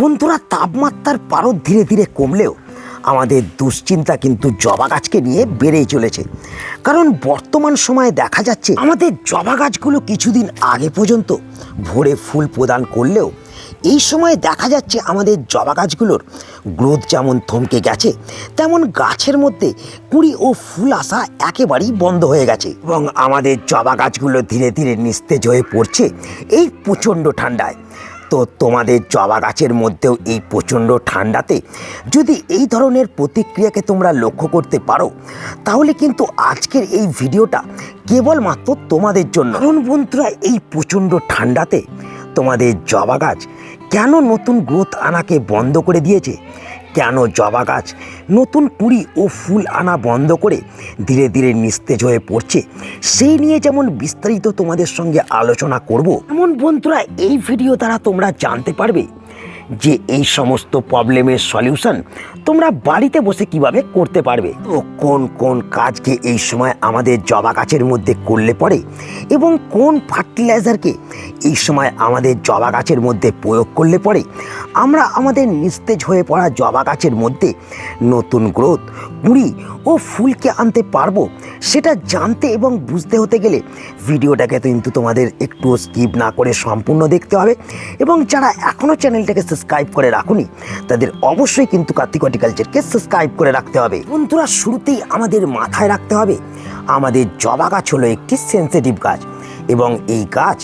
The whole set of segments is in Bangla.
বন্ধুরা, তাপমাত্রার পারদ ধীরে ধীরে কমলেও আমাদের দুশ্চিন্তা কিন্তু জবা গাছকে নিয়ে বেড়েই চলেছে। কারণ বর্তমান সময়ে দেখা যাচ্ছে, আমাদের জবা গাছগুলো কিছুদিন আগে পর্যন্ত ভোরে ফুল প্রদান করলেও এই সময় দেখা যাচ্ছে আমাদের জবা গাছগুলোর গ্রোথ যেমন থমকে গেছে, তেমন গাছের মধ্যে কুড়ি ও ফুল আসা একেবারেই বন্ধ হয়ে গেছে। এবং আমাদের জবা গাছগুলো ধীরে ধীরে নিস্তেজ হয়ে পড়ছে এই প্রচণ্ড ঠান্ডায়। তো তোমাদের জবা গাছের মধ্যেও এই প্রচণ্ড ঠান্ডাতে যদি এই ধরনের প্রতিক্রিয়াকে তোমরা লক্ষ্য করতে পারো, তাহলে কিন্তু আজকের এই ভিডিওটা কেবলমাত্র তোমাদের জন্য। কারণ বন্ধুরা, এই প্রচণ্ড ঠান্ডাতে তোমাদের জবা গাছ কেন নতুন গ্রোথ আনাকে বন্ধ করে দিয়েছে? কেন জবা গাছ? নতুন কুড়ি ও ফুল আনা বন্ধ করে ধীরে ধীরে নিস্তেজ হয়ে পড়ছে। সেই নিয়ে যেমন বিস্তারিত তোমাদের সঙ্গে আলোচনা করব এমন বন্ধুরা এই ভিডিও দ্বারা তোমরা জানতে পারবে যে এই সমস্ত প্রবলেমের সলিউশন তোমরা বাড়িতে বসে কীভাবে করতে পারবে? ও কোন কোন কাজকে এই সময় আমাদের জবা গাছের মধ্যে করলে পড়ে এবং কোন ফার্টিলাইজারকে এই সময় আমাদের জবা গাছের মধ্যে প্রয়োগ করলে পরে? আমরা আমাদের নিস্তেজ হয়ে পড়া জবা গাছের মধ্যে নতুন গ্রোথ কুড়ি ও ফুলকে আনতে পারব, সেটা জানতে এবং বুঝতে হতে গেলে ভিডিওটাকে কিন্তু তোমাদের একটু স্কিপ না করে সম্পূর্ণ দেখতে হবে। এবং যারা এখনও চ্যানেলটাকে সাবস্ক্রাইব করে রাখুনি, তাদের অবশ্যই কিন্তু কার্তিক হর্টিকালচারকে সাবস্ক্রাইব করে রাখতে হবে। বন্ধুরা, শুরুতেই আমাদের মাথায় রাখতে হবে, আমাদের জবা গাছ হলো একটি সেন্সিটিভ গাছ এবং এই গাছ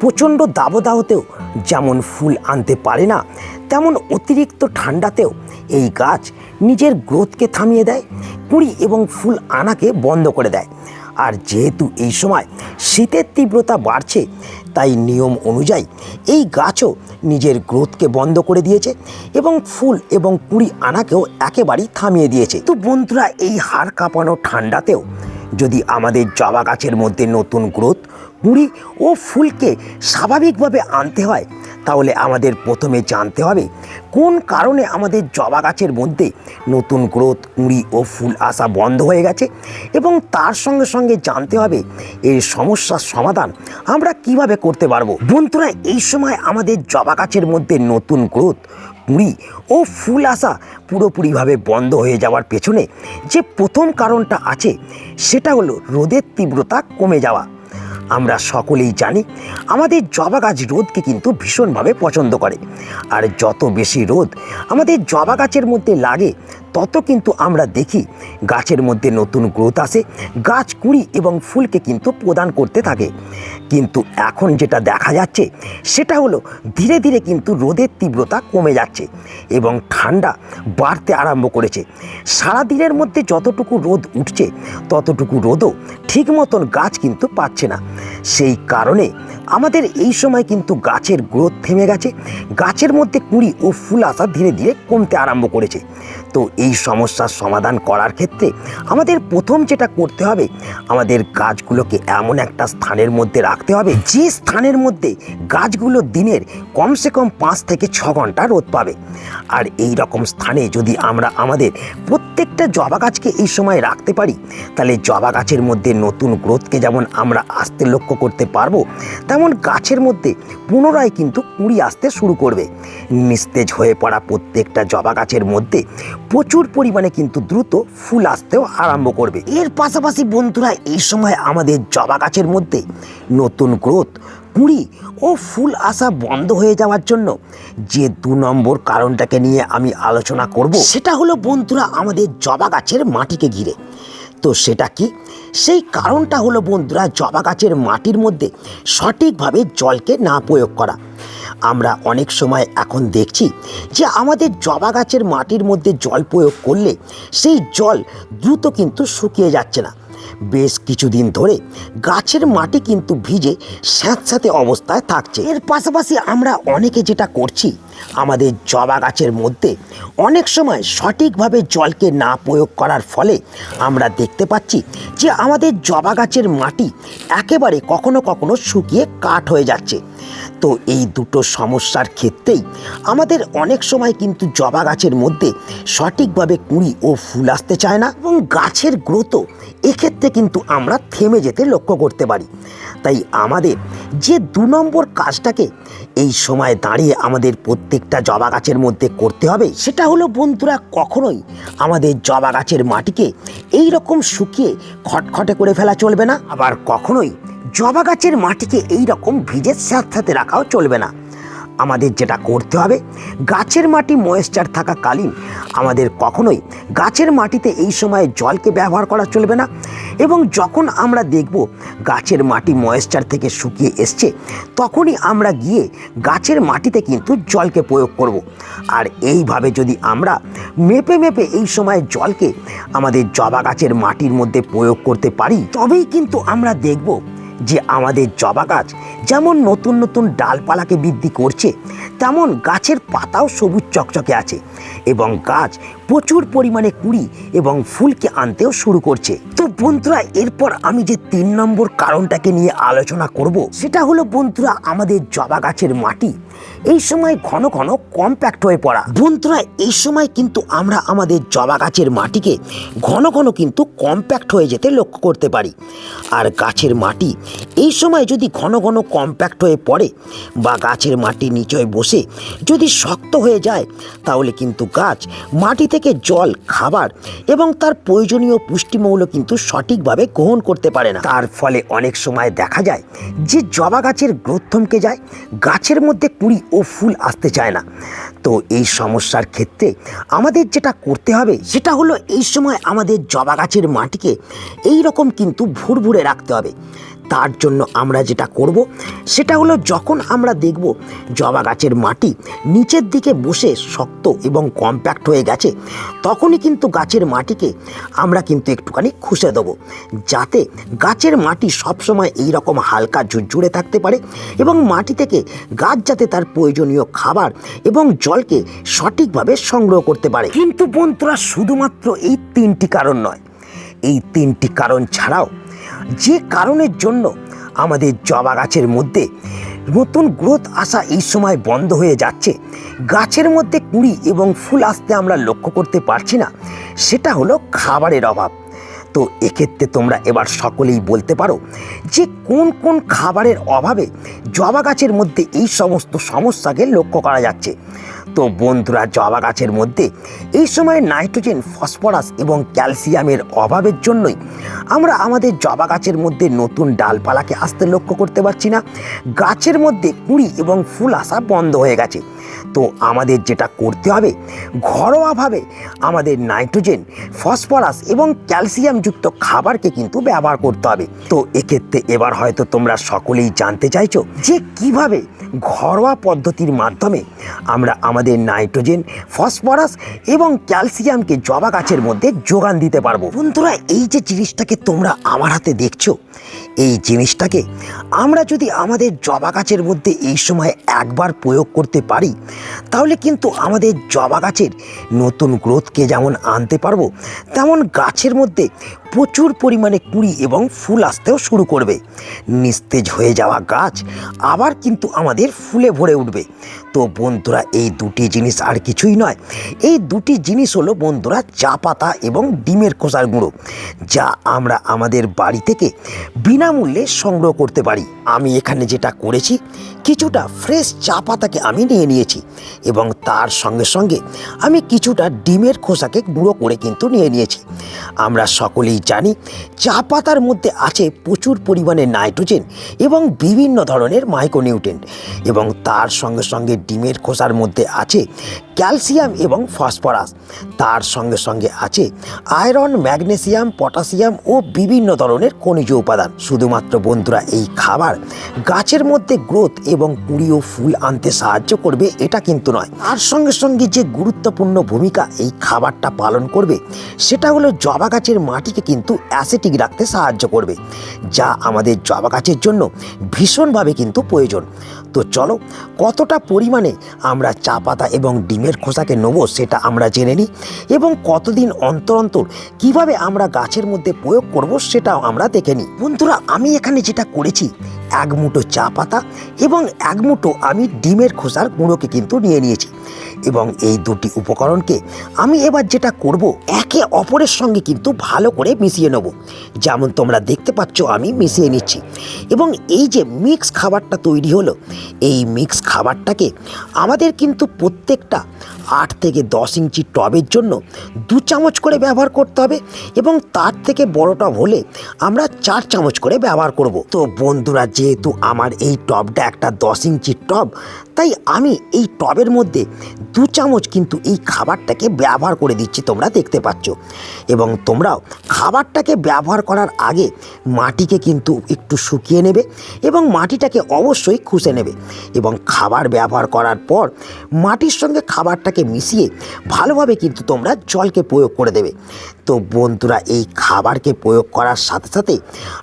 প্রচণ্ড দাবদাহতেও যেমন ফুল আনতে পারে না, তেমন অতিরিক্ত ঠান্ডাতেও এই গাছ নিজের গ্রোথকে থামিয়ে দেয়, কুড়ি এবং ফুল আনাকে বন্ধ করে দেয়। আর যেহেতু এই সময় শীতের তীব্রতা বাড়ছে, তাই নিয়ম অনুযায়ী এই গাছও নিজের গ্রোথকে বন্ধ করে দিয়েছে এবং ফুল এবং কুড়ি আনাকেও একেবারেই থামিয়ে দিয়েছে। তো বন্ধুরা, এই হাড় কাঁপানো ঠান্ডাতেও যদি আমাদের জবা গাছের মধ্যে নতুন গ্রোথ, কুড়ি ও ফুলকে স্বাভাবিকভাবে আনতে হয় তাহলে আমাদের প্রথমে জানতে হবে, কোন কারণে আমাদের জবা গাছের মধ্যে নতুন গ্রোথ কুঁড়ি ও ফুল আসা বন্ধ হয়ে গেছে? এবং তার সঙ্গে সঙ্গে জানতে হবে, এর সমস্যার সমাধান আমরা কীভাবে করতে পারব? বন্ধুরা, এই সময় আমাদের জবা গাছের মধ্যে নতুন গ্রোথ কুঁড়ি ও ফুল আসা পুরোপুরিভাবে বন্ধ হয়ে যাওয়ার পেছনে যে প্রথম কারণটা আছে, সেটা হলো রোদের তীব্রতা কমে যাওয়া। আমরা সকলেই জানি, আমাদের জবা গাছ রোদকে কিন্তু ভীষণভাবে পছন্দ করে। আর যত বেশি রোদ আমাদের জবা গাছের মধ্যে লাগে তত কিন্তু আমরা দেখি গাছের মধ্যে নতুন গ্রোথ আসে, গাছ কুড়ি এবং ফুলকে কিন্তু প্রদান করতে থাকে। কিন্তু এখন যেটা দেখা যাচ্ছে, সেটা হলো ধীরে ধীরে কিন্তু রোদের তীব্রতা কমে যাচ্ছে এবং ঠান্ডা বাড়তে আরম্ভ করেছে। সারাদিনের মধ্যে যতটুকু রোদ উঠছে, ততটুকু রোদও ঠিক মতন গাছ কিন্তু পাচ্ছে না। সেই কারণে আমাদের এই সময় কিন্তু গাছের গ্রোথ থেমে গেছে, গাছের মধ্যে কুড়ি ও ফুল আসা ধীরে ধীরে কমতে আরম্ভ করেছে। তো এই সমস্যার সমাধান করার ক্ষেত্রে আমাদের প্রথম যেটা করতে হবে, আমাদের গাছগুলোকে এমন একটা স্থানের মধ্যে রাখতে হবে, যে স্থানের মধ্যে গাছগুলো দিনের কমসে কম পাঁচ থেকে ছ ঘণ্টা রোদ পাবে। আর এই রকম স্থানে যদি আমরা আমাদের প্রত্যেকটা জবা গাছকে এই সময় রাখতে পারি, তাহলে জবা গাছের মধ্যে নতুন গ্রোথকে যেমন আমরা আসতে লক্ষ্য করতে পারব, তেমন গাছের মধ্যে পুনরায় কিন্তু কুড়ি আসতে শুরু করবে। নিস্তেজ হয়ে পড়া প্রত্যেকটা জবা গাছের মধ্যে প্রচুর পরিমাণে কিন্তু দ্রুত ফুল আসতেও আরম্ভ করবে। এর পাশাপাশি বন্ধুরা, এই সময় আমাদের জবা গাছের মধ্যে নতুন গ্রোথ, কুঁড়ি ও ফুল আসা বন্ধ হয়ে যাওয়ার জন্য যে দু নম্বর কারণটাকে নিয়ে আমি আলোচনা করব, সেটা হলো বন্ধুরা, আমাদের জবা গাছের মাটিকে ঘিরে। তো সেটা কি? সেই কারণটা হলো বন্ধুরা, জবা গাছের মাটির মধ্যে সঠিকভাবে জলকে না প্রয়োগ করা। আমরা অনেক সময় এখন দেখছি যে আমাদের জবা গাছের মাটির মধ্যে জল প্রয়োগ করলে সেই জল দ্রুত কিন্তু শুকিয়ে যাচ্ছে না। বেশ কিছুদিন ধরে গাছের মাটি কিন্তু ভিজে স্যাঁতস্যাঁতে অবস্থায় থাকছে। এর পাশাপাশি আমরা অনেকে যেটা করছি, আমাদের জবা গাছের মধ্যে অনেক সময় সঠিকভাবে জলকে না প্রয়োগ করার ফলে আমরা দেখতে পাচ্ছি যে আমাদের জবা গাছের মাটি একেবারে কখনো কখনো শুকিয়ে কাঠ হয়ে যাচ্ছে। তো এই দুটো সমস্যার ক্ষেত্রেই আমাদের অনেক সময় কিন্তু জবা গাছের মধ্যে সঠিকভাবে কুঁড়ি ও ফুল আসতে চায় না এবং গাছের গ্রোথও এক্ষেত্রে কিন্তু আমরা থেমে যেতে লক্ষ্য করতে পারি। তাই আমাদের যে দু নম্বর কাজটাকে এই সময় দাঁড়িয়ে আমাদের প্রত্যেকটা জবা গাছের মধ্যে করতে হবে, সেটা হলো বন্ধুরা কখনোই আমাদের জবা গাছের মাটিকে এই রকম শুকিয়ে খটখটে করে ফেলা চলবে না। আবার কখনোই জবা গাছের মাটিকে এই রকম ভিজের সাথে রাখাও চলবে না। আমাদের যেটা করতে হবে, গাছের মাটি ময়েশ্চার থাকাকালীন আমাদের কখনোই গাছের মাটিতে এই সময় জলকে ব্যবহার করা চলবে না এবং যখন আমরা দেখব গাছের মাটি ময়েশ্চার থেকে শুকিয়ে এসছে, তখনই আমরা গিয়ে গাছের মাটিতে কিন্তু জলকে প্রয়োগ করব। আর এইভাবে যদি আমরা মেপে মেপে এই সময় জলকে আমাদের জবা গাছের মাটির মধ্যে প্রয়োগ করতে পারি, তবেই কিন্তু আমরা দেখব যে আমাদের জবা গাছ যেমন নতুন নতুন ডালপালাকে বৃদ্ধি করছে, তেমন গাছের পাতাও সবুজ চকচকে আছে এবং গাছ প্রচুর পরিমাণে কুড়ি এবং ফুলকে আনতেও শুরু করছে। তো বন্ধুরা, এরপর আমি যে তিন নম্বর কারণটাকে নিয়ে আলোচনা করব, সেটা হলো বন্ধুরা আমাদের জবা গাছের মাটি। এই সময় ঘন ঘন কম্প্যাক্ট হয়ে পড়া। বন্ধুরা, এই সময় কিন্তু আমরা আমাদের জবা গাছের মাটিকে ঘন ঘন কিন্তু কম্প্যাক্ট হয়ে যেতে লক্ষ্য করতে পারি। আর গাছের মাটি, এই সময় যদি ঘন ঘন কম্প্যাক্ট হয়ে পড়ে বা গাছের মাটি নিচয় বসে যদি শক্ত হয়ে যায়, তাহলে কিন্তু গাছ মাটি থেকে জল, খাবার এবং তার প্রয়োজনীয় পুষ্টিমৌল কিন্তু সঠিকভাবে গ্রহণ করতে পারে না। তার ফলে অনেক সময় দেখা যায় যে জবা গাছের গ্রোথ থমকে যায়, গাছের মধ্যে কুড়ি ও ফুল আসতে চায় না। তো এই সমস্যার ক্ষেত্রে আমাদের যেটা করতে হবে, সেটা হলো এই সময় আমাদের জবা গাছের মাটিকে এই রকম কিন্তু ভুরভুরে রাখতে হবে। তার জন্য আমরা যেটা করব, সেটা হলো যখন আমরা দেখব জবা গাছের মাটি নিচের দিকে বসে শক্ত এবং কম্প্যাক্ট হয়ে গেছে, তখনই কিন্তু গাছের মাটিকে আমরা কিন্তু একটুখানি খুশে দেবো, যাতে গাছের মাটি সবসময় এই রকম হালকা ঝুরঝুরে থাকতে পারে এবং মাটি থেকে গাছ যাতে তার প্রয়োজনীয় খাবার এবং জলকে সঠিকভাবে সংগ্রহ করতে পারে। কিন্তু বন্ধুরা, শুধুমাত্র এই তিনটি কারণ নয়, এই তিনটি কারণ ছাড়াও যে কারণের জন্য আমাদের জবা গাছের মধ্যে নতুন গ্রোথ আসা এই সময় বন্ধ হয়ে যাচ্ছে। গাছের মধ্যে কুঁড়ি এবং ফুল আসতে আমরা লক্ষ্য করতে পারছি না। সেটা হলো খাবারের অভাব। তো এক্ষেত্রে তোমরা এবার সকলেই বলতে পারো যে কোন কোন খাবারের অভাবে জবা গাছের মধ্যে এই সমস্ত সমস্যাকে লক্ষ্য করা যাচ্ছে। তো বন্ধুরা জবা গাছের মধ্যে। এই সময় নাইট্রোজেন, ফসফরাস এবং ক্যালসিয়ামের অভাবের জন্যই আমরা আমাদের জবা গাছের মধ্যে নতুন ডালপালাকে আসতে লক্ষ্য করতে পারছি না। গাছের মধ্যে কুড়ি এবং ফুল আসা বন্ধ হয়ে গেছে। তো আমাদের যেটা করতে হবে, ঘরোয়াভাবে আমাদের নাইট্রোজেন, ফসফরাস এবং ক্যালসিয়ামযুক্ত খাবারকে কিন্তু ব্যবহার করতে হবে। তো এক্ষেত্রে এবার হয়তো তোমরা সকলেই জানতে চাইছো যে কীভাবে ঘরোয়া পদ্ধতির মাধ্যমে আমরা আমাদের নাইট্রোজেন, ফসফরাস এবং ক্যালসিয়ামকে জবা গাছের মধ্যে যোগান দিতে পারব। বন্ধুরা, এই যে জিনিসটাকে তোমরা আমার হাতে দেখছ, এই জিনিসটাকে আমরা যদি আমাদের জবা গাছের মধ্যে এই সময় একবার প্রয়োগ করতে পারি, তাহলে কিন্তু আমাদের জবা গাছের নতুন গ্রোথকে যেমন আনতে পারব, তেমন গাছের মধ্যে প্রচুর পরিমাণে কুড়ি এবং ফুল আসতেও শুরু করবে। নিস্তেজ হয়ে যাওয়া গাছ আবার কিন্তু আমাদের ফুলে ভরে উঠবে। তো বন্ধুরা, এই দুটি জিনিস আর কিছুই নয়। এই দুটি জিনিস হলো বন্ধুরা, চা পাতা এবং ডিমের খোসার গুঁড়ো, যা আমরা আমাদের বাড়ি থেকে বিনামূল্যে সংগ্রহ করতে পারি। আমি এখানে যেটা করেছি, কিছুটা ফ্রেশ চা পাতাকে আমি নিয়ে নিয়েছি এবং তার সঙ্গে সঙ্গে আমি কিছুটা ডিমের খোসাকে গুঁড়ো করে কিন্তু নিয়ে নিয়েছি। আমরা সকলেই জানি চা পাতার মধ্যে আছে প্রচুর পরিমাণে নাইট্রোজেন এবং বিভিন্ন ধরনের মাইক্রোনিউট্রেন্ট এবং তার সঙ্গে সঙ্গে ডিমের খোসার মধ্যে আছে ক্যালসিয়াম এবং ফসফরাস। তার সঙ্গে সঙ্গে আছে আয়রন, ম্যাগনেসিয়াম পটাশিয়াম ও বিভিন্ন ধরনের খনিজ উপাদান। শুধুমাত্র বন্ধুরা, এই খাবার গাছের মধ্যে গ্রোথ এবং কুড়ি ও ফুল আনতে সাহায্য করবে এটা কিন্তু নয়। তার সঙ্গে সঙ্গে যে গুরুত্বপূর্ণ ভূমিকা এই খাবারটা পালন করবে, সেটা হলো জবা গাছের মাটিকে কিন্তু অ্যাসিটিক রাখতে সাহায্য করবে, যা আমাদের জবা গাছের জন্য ভীষণভাবে কিন্তু প্রয়োজন। তো চলো, কতটা পরিমাণে আমরা চা পাতা এবং ডিমের খোসাকে নেব সেটা আমরা জেনে নিই এবং কতদিন অন্তর অন্তর কীভাবে আমরা গাছের মধ্যে প্রয়োগ করব সেটাও আমরা দেখে নিই। বন্ধুরা, আমি এখানে যেটা করেছি, এক মুঠো চা পাতা এবং এক মুঠো আমি ডিমের খোসার গুঁড়োকে কিন্তু নিয়ে নিয়েছি। এবং এই দুটি উপকরণকে আমি এবার যেটা করব, একে অপরের সঙ্গে কিন্তু ভালো করে মিশিয়ে নেব। যেমন তোমরা দেখতে পাচ্ছ, আমি মিশিয়ে নিচ্ছি। এবং এই যে মিক্স খাবারটা তৈরি হলো, এই মিক্স খাবারটাকে আমাদের কিন্তু প্রত্যেকটা আট থেকে দশ ইঞ্চি টবের জন্য দু চামচ করে ব্যবহার করতে হবে এবং তার থেকে বড় টব হলে আমরা চার চামচ করে ব্যবহার করব। তো বন্ধুরা, যেহেতু আমার এই টবটা একটা দশ ইঞ্চির টব, তাই আমি এই টবের মধ্যে দু চামচ কিন্তু এই খাবারটাকে ব্যবহার করে দিচ্ছি তোমরা দেখতে পাচ্ছ। এবং তোমরাও খাবারটাকে ব্যবহার করার আগে মাটিকে কিন্তু একটু শুকিয়ে নেবে এবং মাটিটাকে অবশ্যই খুশে নেবে এবং খাবার ব্যবহার করার পর মাটির সঙ্গে খাবারটাকে মিশিয়ে ভালোভাবে কিন্তু তোমরা জলকে প্রয়োগ করে দেবে। তো বন্ধুরা, এই খাবারকে প্রয়োগ করার সাথে সাথে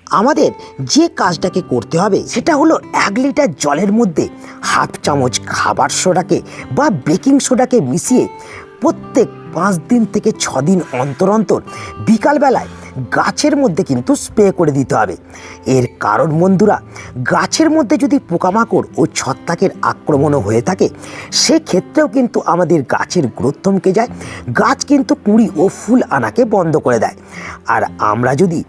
আমাদের যে কাজটাকে করতে হবে সেটা হলো এক লিটার জলের মধ্যে হাফ চামচ খাবার সোডাকে বা বেকিং সোডাকে মিশিয়ে প্রত্যেক পাঁচ দিন থেকে ছদিন দিন অন্তর অন্তর বিকালবেলায় গাছের মধ্যে কিন্তু স্প্রে করে দিতে হবে। এর কারণ বন্ধুরা, গাছের মধ্যে যদি পোকামাকড় ও ছত্রাকের আক্রমণও হয়ে থাকে, সেক্ষেত্রেও কিন্তু আমাদের গাছের গ্রোথ থমকে যায়, গাছ কিন্তু কুঁড়ি ও ফুল আনাকে বন্ধ করে দেয়। আর আমরা যদি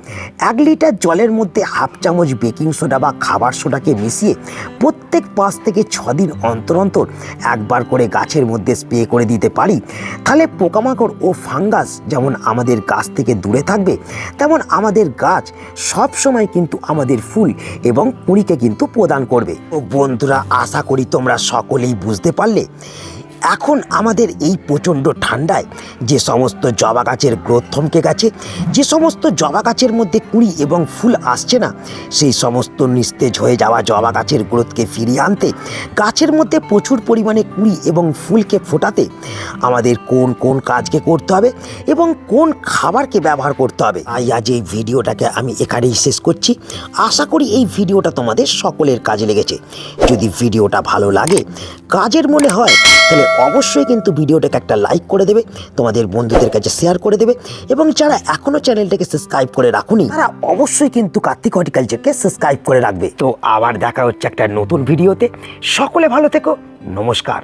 এক লিটার জলের মধ্যে হাফ চামচ বেকিং সোডা বা খাবার সোডাকে মিশিয়ে প্রত্যেক পাঁচ থেকে ছ দিন অন্তর অন্তর একবার করে গাছের মধ্যে স্প্রে করে দিতে পারি, তাহলে পোকামাকড় ও ফাঙ্গাস যেমন আমাদের গাছ থেকে দূরে থাকবে তেমন আমাদের গাছ সব সময় কিন্তু আমাদের ফুল এবং কুঁড়িকে কিন্তু প্রদান করবে। ও বন্ধুরা, আশা করি তোমরা সকলেই বুঝতে পারলে এখন আমাদের এই প্রচণ্ড ঠান্ডায় যে সমস্ত জবা গাছের গ্রোথ থমকে গেছে, যে সমস্ত জবা গাছের মধ্যে কুঁড়ি এবং ফুল আসছে না, সেই সমস্ত নিস্তেজ হয়ে যাওয়া জবা গাছের গ্রোথকে ফিরিয়ে আনতে, গাছের মধ্যে প্রচুর পরিমাণে কুঁড়ি এবং ফুলকে ফোটাতে আমাদের কোন কোন কাজকে করতে হবে এবং কোন খাবারকে ব্যবহার করতে হবে। তাই আজ এই ভিডিওটাকে আমি এখানেই শেষ করছি। আশা করি এই ভিডিওটা তোমাদের সকলের কাজে লেগেছে। যদি ভিডিওটা ভালো লাগে, কাজের মনে হয় তাহলে অবশ্যই কিন্তু ভিডিওটাকে একটা লাইক করে দেবে, তোমাদের বন্ধুদের কাছে শেয়ার করে দেবে এবং যারা এখনও চ্যানেলটাকে সাবস্ক্রাইব করে রাখুনি, তারা অবশ্যই কিন্তু কার্তিক হর্টিকালচারকে সাবস্ক্রাইব করে রাখবে। তো আবার দেখা হচ্ছে একটা নতুন ভিডিওতে। সকলে ভালো থেকো, নমস্কার।